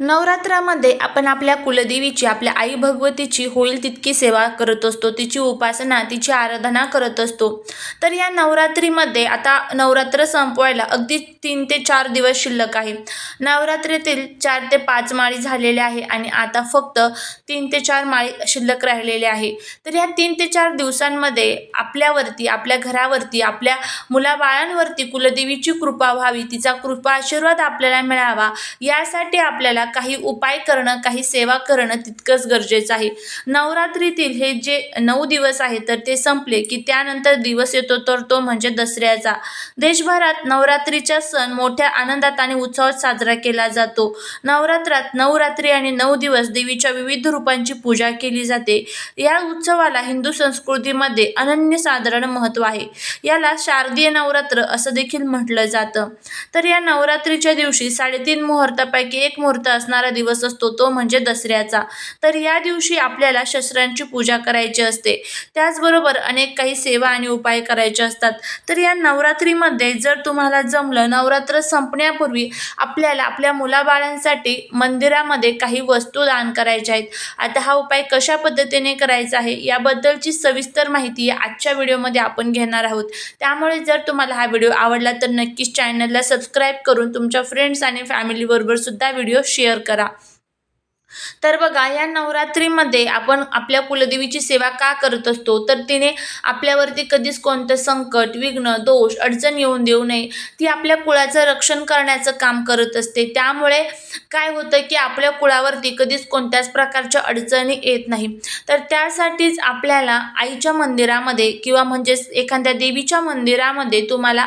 नवरात्रामध्ये आपण आपल्या कुलदेवीची आपल्या आई भगवतीची होईल तितकी सेवा करत असतो. तिची उपासना तिची आराधना करत असतो. तर या नवरात्रीमध्ये आता नवरात्र संपवायला अगदी तीन ते चार दिवस शिल्लक आहे. नवरात्रीतील चार ते पाच माळी झालेल्या आहे आणि आता फक्त तीन ते चार माळी शिल्लक राहिलेले आहे. तर या तीन ते चार दिवसांमध्ये आपल्यावरती आपल्या घरावरती आपल्या मुलाबाळांवरती कुलदेवीची कृपा व्हावी तिचा कृपा आशीर्वाद आपल्याला मिळावा यासाठी आपल्याला काही उपाय करणं काही सेवा करणं तितकंच गरजेचं आहे. नवरात्रीतील हे जे नऊ दिवस आहेत तर ते संपले की त्यानंतर दिवस येतो तर तो म्हणजे दसऱ्याचा. देशभरात नवरात्रीचा सण मोठ्या आनंदात आणि उत्सवात साजरा केला जातो. नवरात्रात नवरात्री आणि नऊ दिवस देवीच्या विविध रूपांची पूजा केली जाते. या उत्सवाला हिंदू संस्कृतीमध्ये अनन्यसाधारण महत्त्व आहे. याला शारदीय नवरात्र असं देखील म्हटलं जातं. तर या नवरात्रीच्या दिवशी साडेतीन मुहूर्तापैकी एक मुहूर्त असणारा दिवस असतो तो म्हणजे दसऱ्याचा. तर या दिवशी आपल्याला शस्त्रांची पूजा करायची असते. त्याचबरोबर अनेक काही सेवा आणि उपाय करायचे असतात. तर या नवरात्रीमध्ये जर तुम्हाला जमलं नवरात्र संपण्यापूर्वी आपल्याला आपल्या मुलाबाळांसाठी मंदिरामध्ये काही वस्तू दान करायच्या आहेत. आता हा उपाय कशा पद्धतीने करायचा आहे याबद्दलची सविस्तर माहिती आजच्या व्हिडिओमध्ये आपण घेणार आहोत. त्यामुळे जर तुम्हाला हा व्हिडिओ आवडला तर नक्कीच चॅनलला सबस्क्राईब करून तुमच्या फ्रेंड्स आणि फॅमिलीबरोबर सुद्धा व्हिडिओ शेअर शेअर करा. तर बघा या नवरात्रीमध्ये आपण आपल्या कुलदेवीची सेवा का करत असतो? तर तिने आपल्यावरती कधीच कोणतं संकट विघ्न दोष अडचण येऊन देऊ नये. ती आपल्या कुळाचं रक्षण करण्याचं काम करत असते. त्यामुळे काय होतं की आपल्या कुळावरती कधीच कोणत्याच प्रकारच्या अडचणी येत नाही. तर त्यासाठीच आपल्याला आईच्या मंदिरामध्ये किंवा म्हणजेच एखाद्या देवीच्या मंदिरामध्ये तुम्हाला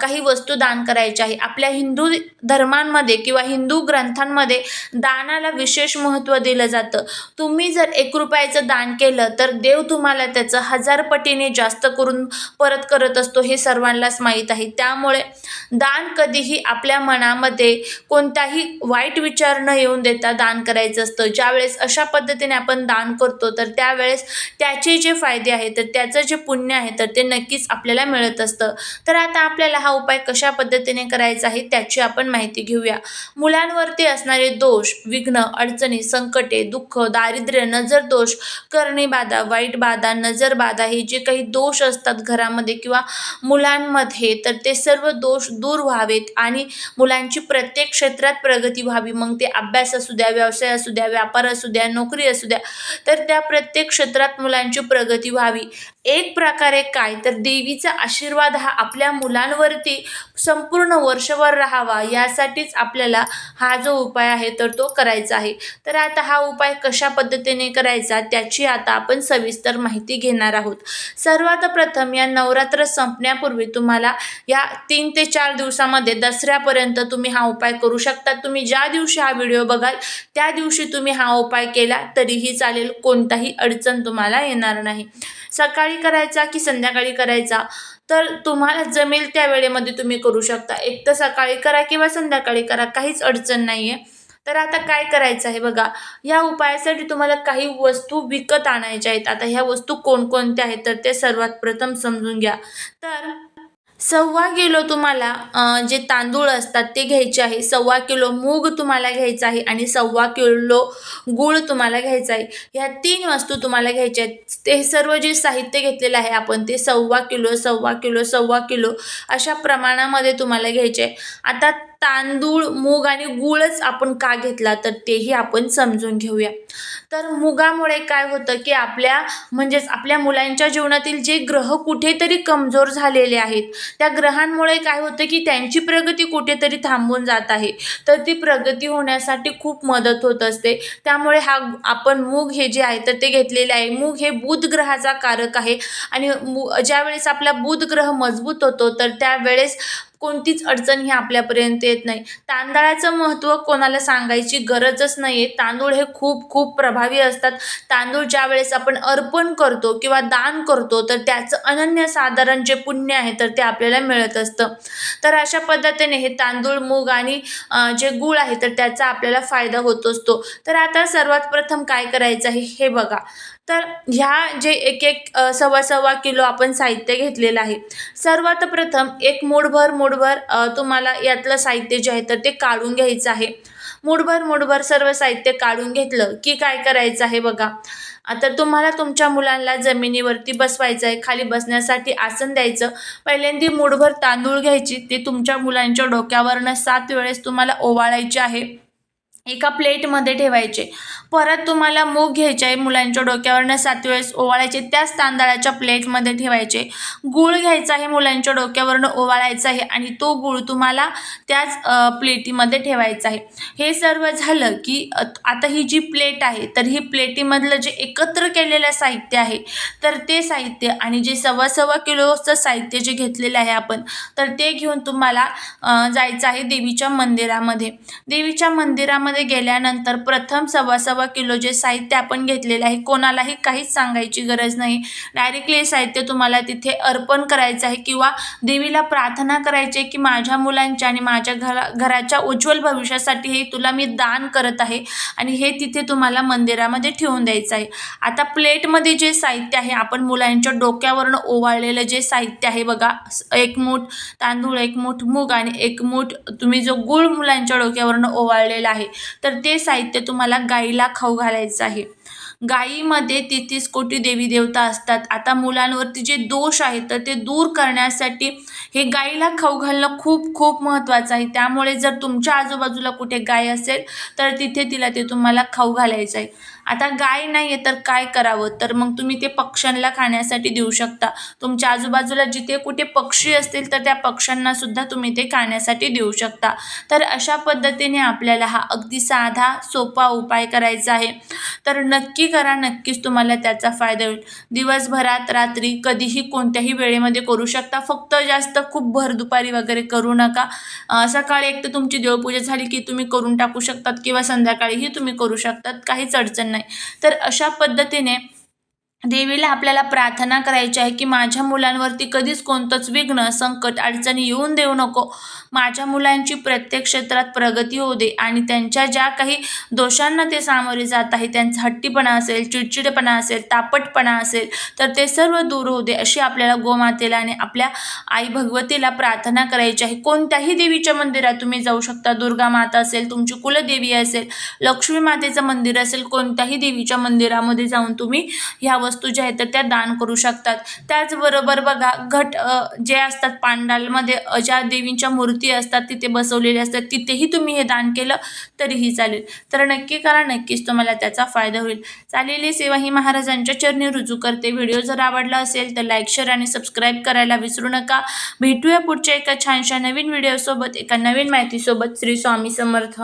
काही वस्तू दान करायच्या आहे आपल्या हिंदू धर्मांमध्ये किंवा हिंदू ग्रंथांमध्ये दानाला विशेष महत्त्व दिलं जातं. तुम्ही जर एक रुपयाचं दान केलं तर देव तुम्हाला त्याचं हजार पटीने जास्त करून परत करत असतो हे सर्वांनाच माहीत आहे. त्यामुळे दान कधीही आपल्या मनामध्ये कोणताही वाईट विचार न येऊन देता दान करायचं असतं. ज्यावेळेस अशा पद्धतीने आपण दान करतो तर त्यावेळेस त्याचे जे फायदे आहेत तर त्याचं जे पुण्य आहे तर ते नक्कीच आपल्याला मिळत असतं. तर आता आपल्याला हा उपाय कशा पद्धतीने करायचा आहे त्याची आपण माहिती घेऊया. मुलांवरती असणारे दोष विघ्न अडचण अडचणी संकटे दुःख दारिद्र्य नजर दोष करणी बाधा वाईट बाधा नजर बाधा हे जे काही दोष असतात घरामध्ये किंवा मुलांमध्ये तर ते सर्व दोष दूर व्हावेत आणि मुलांची प्रत्येक क्षेत्रात प्रगती व्हावी. मग ते अभ्यास असू द्या व्यवसाय असू द्या व्यापार असू द्या नोकरी असू द्या तर त्या प्रत्येक क्षेत्रात मुलांची प्रगती व्हावी. एक प्रकारे काय? तर देवीचा आशीर्वाद हा आपल्या मुलांवरती संपूर्ण वर्षभर राहावा यासाठीच आपल्याला हा जो उपाय आहे तर तो करायचा आहे. तर आता हा उपाय कशा पद्धतीने करायचा त्याची आता आपण सविस्तर माहिती घेणार आहोत. सर्वात प्रथम या नवरात्र संपण्यापूर्वी तुम्हाला या तीन ते चार दिवसामध्ये दसऱ्यापर्यंत तुम्ही हा उपाय करू शकता. तुम्ही ज्या दिवशी हा व्हिडिओ बघाल त्या दिवशी तुम्ही हा उपाय केला तरीही चालेल कोणताही अडचण तुम्हाला येणार नाही. सकाळी करायचा की संध्याकाळी करायचा? तर तुम्हाला जमेल त्या वेळेमध्ये तुम्ही करू शकता. एक तर सकाळी करा किंवा संध्याकाळी करा काहीच अडचण नाही आहे तर आता काय करायचं आहे बघा? या उपायासाठी तुम्हाला काही वस्तू विकत आणायच्या आहेत. आता ह्या वस्तू कोणकोणत्या आहेत तर ते सर्वात प्रथम समजून घ्या. तर सव्वा किलो तुम्हाला जे तांदूळ असतात ते घ्यायचे आहे. सव्वा किलो मूग तुम्हाला घ्यायचा आहे आणि सव्वा किलो गूळ तुम्हाला घ्यायचा आहे. ह्या तीन वस्तू तुम्हाला घ्यायच्या आहेत. ते सर्व जे साहित्य घेतलेलं आहे आपण ते सव्वा किलो सव्वा किलो सव्वा किलो अशा प्रमाणामध्ये तुम्हाला घ्यायचे आहे. आता तांदूळ मूग आणि गूळच आपण का घेतला तर तेही आपण समजून घेऊया. तर मुगामुळे काय होतं की आपल्या म्हणजेच आपल्या मुलांच्या जीवनातील जे ग्रह कुठेतरी कमजोर झालेले आहेत त्या ग्रहांमुळे काय होतं की त्यांची प्रगती कुठेतरी थांबून जात आहे. तर ती प्रगती होण्यासाठी खूप मदत होत असते. त्यामुळे हा आपण मूग हे जे आहे तर ते घेतलेले आहे. मूग हे बुध ग्रहाचा कारक आहे. आणि मु ज्यावेळेस आपला बुध ग्रह मजबूत होतो तर त्यावेळेस कोणतीच अडचण ही आपल्यापर्यंत येत नाही. तांदळाचं महत्त्व कोणाला सांगायची गरजच नाही आहे तांदूळ हे खूप खूप प्रभावी असतात. तांदूळ ज्या वेळेस आपण अर्पण करतो किंवा दान करतो तर त्याचं अनन्यसाधारण जे पुण्य आहे तर ते आपल्याला मिळत असतं. तर अशा पद्धतीने हे तांदूळ मूग आणि जे गूळ आहे तर त्याचा आपल्याला फायदा होत असतो. तर आता सर्वात प्रथम काय करायचं आहे हे बघा. तर ह्या जे एक एक सव्वा सव्वा किलो आपण साहित्य घेतलेलं आहे सर्वात प्रथम एक मूठभर मूठभर तुम्हाला यातलं साहित्य जे आहे तर ते काढून घ्यायचं आहे. मूठभर मूठभर सर्व साहित्य काढून घेतलं की काय करायचं आहे बघा. आता तुम्हाला तुमच्या मुलांना जमिनीवरती बसवायचं आहे खाली बसण्यासाठी आसन द्यायचं. पहिल्यांदी मूठभर तांदूळ घ्यायची ती तुमच्या मुलांच्या डोक्यावरनं सात वेळेस तुम्हाला ओवाळायची आहे. एका प्लेटमध्ये ठेवायचे. परत तुम्हाला मूग घ्यायचे आहे मुलांच्या डोक्यावरनं सात वेळेस ओवाळायचे त्याच तांदळाच्या प्लेटमध्ये ठेवायचे. गूळ घ्यायचा आहे मुलांच्या डोक्यावरनं ओवाळायचा आहे आणि तो गूळ तुम्हाला त्याच प्लेटीमध्ये ठेवायचा आहे. हे सर्व झालं की आता ही जी प्लेट आहे तर ही प्लेटीमधलं जे एकत्र केलेलं साहित्य आहे तर ते साहित्य आणि जे सव्वा सव्वा किलोचं साहित्य जे घेतलेलं आहे आपण तर ते घेऊन तुम्हाला जायचं आहे देवीच्या मंदिरामध्ये. देवीच्या मंदिरामध्ये गेल्यानंतर प्रथम सव्वा सव्वा किलो जे साहित्य आपण घेतलेलं आहे कोणालाही काहीच सांगायची गरज नाही. डायरेक्टली हे साहित्य तुम्हाला तिथे अर्पण करायचं आहे किंवा देवीला प्रार्थना करायची आहे की माझ्या मुलांच्या आणि माझ्या घरा घराच्या उज्ज्वल भविष्यासाठी हे तुला मी दान करत आहे आणि हे तिथे तुम्हाला मंदिरामध्ये ठेवून द्यायचं आहे. आता प्लेटमध्ये जे साहित्य आहे आपण मुलांच्या डोक्यावरनं ओवाळलेलं जे साहित्य आहे बघा एक मूठ तांदूळ एक मूठ मूग आणि एक मूठ तुम्ही जो गुळ मुलांच्या डोक्यावरनं ओवाळलेला आहे तर ते साहित्य तुम्हाला गाईला खाऊ घालायचं आहे. गाईमध्ये तेहतीस कोटी देवी देवता असतात. आता मुलांवरती जे दोष आहेत तर ते दूर करण्यासाठी हे गाईला खाऊ घालणं खूप खूप महत्त्वाचं आहे. त्यामुळे जर तुमच्या आजूबाजूला कुठे गाय असेल तर तिथे तिला ते तुम्हाला खाऊ घालायचं आहे. आता गाय नाही आहे तर काय करावं? तर मग तुम्ही ते पक्ष्यांना खाण्यासाठी देऊ शकता. तुमच्या आजूबाजूला जिथे कुठे पक्षी असतील तर त्या पक्ष्यांना सुद्धा तुम्ही ते खाण्यासाठी देऊ शकता. तर अशा पद्धतीने आपल्याला हा अगदी साधा सोपा उपाय करायचा आहे. तर नक्की करा नक्कीच तुम्हाला त्याचा फायदा होईल. दिवसभरात रात्री कधीही कोणत्याही वेळेमध्ये करू शकता. फक्त जास्त खूप भर दुपारी वगैरे करू नका. सकाळी एक तर तुमची देवपूजा झाली की तुम्ही करून टाकू शकतात किंवा संध्याकाळीही तुम्ही करू शकतात. काहीच अडचण नाही. तर अशा पद्धतीने देवीला आपल्याला प्रार्थना करायची आहे की माझ्या मुलांवरती कधीच कोणतंच विघ्न संकट अडचणी येऊन देऊ नको. माझ्या मुलांची प्रत्येक क्षेत्रात प्रगती होऊ दे आणि त्यांच्या ज्या काही दोषांना ते सामोरे जात आहे त्यांचा हट्टीपणा असेल चिडचिडेपणा असेल तापटपणा असेल तर ते सर्व दूर होऊ दे अशी आपल्याला गोमातेला आणि आपल्या आई भगवतीला प्रार्थना करायची आहे. कोणत्याही देवीच्या मंदिरात तुम्ही जाऊ शकता. दुर्गा माता असेल तुमची कुलदेवी असेल लक्ष्मी मातेचं मंदिर असेल कोणत्याही देवीच्या मंदिरामध्ये जाऊन तुम्ही ह्या वस्तू ज्या आहेत तर त्या दान करू शकतात. त्याचबरोबर बघा घट जे असतात पांडालमध्ये ज्या देवींच्या मूर्ती असतात तिथे बसवलेले असतात तिथेही तुम्ही हे दान केलं तरीही चालेल. तर नक्की करा नक्कीच तुम्हाला त्याचा फायदा होईल. चालेली सेवा ही महाराजांच्या चरणी रुजू करते. व्हिडिओ जर आवडला असेल तर लाईक शेअर आणि सबस्क्राईब करायला विसरू नका. भेटूया पुढच्या एका छानशा नवीन व्हिडिओसोबत एका नवीन माहितीसोबत. श्री स्वामी समर्थ.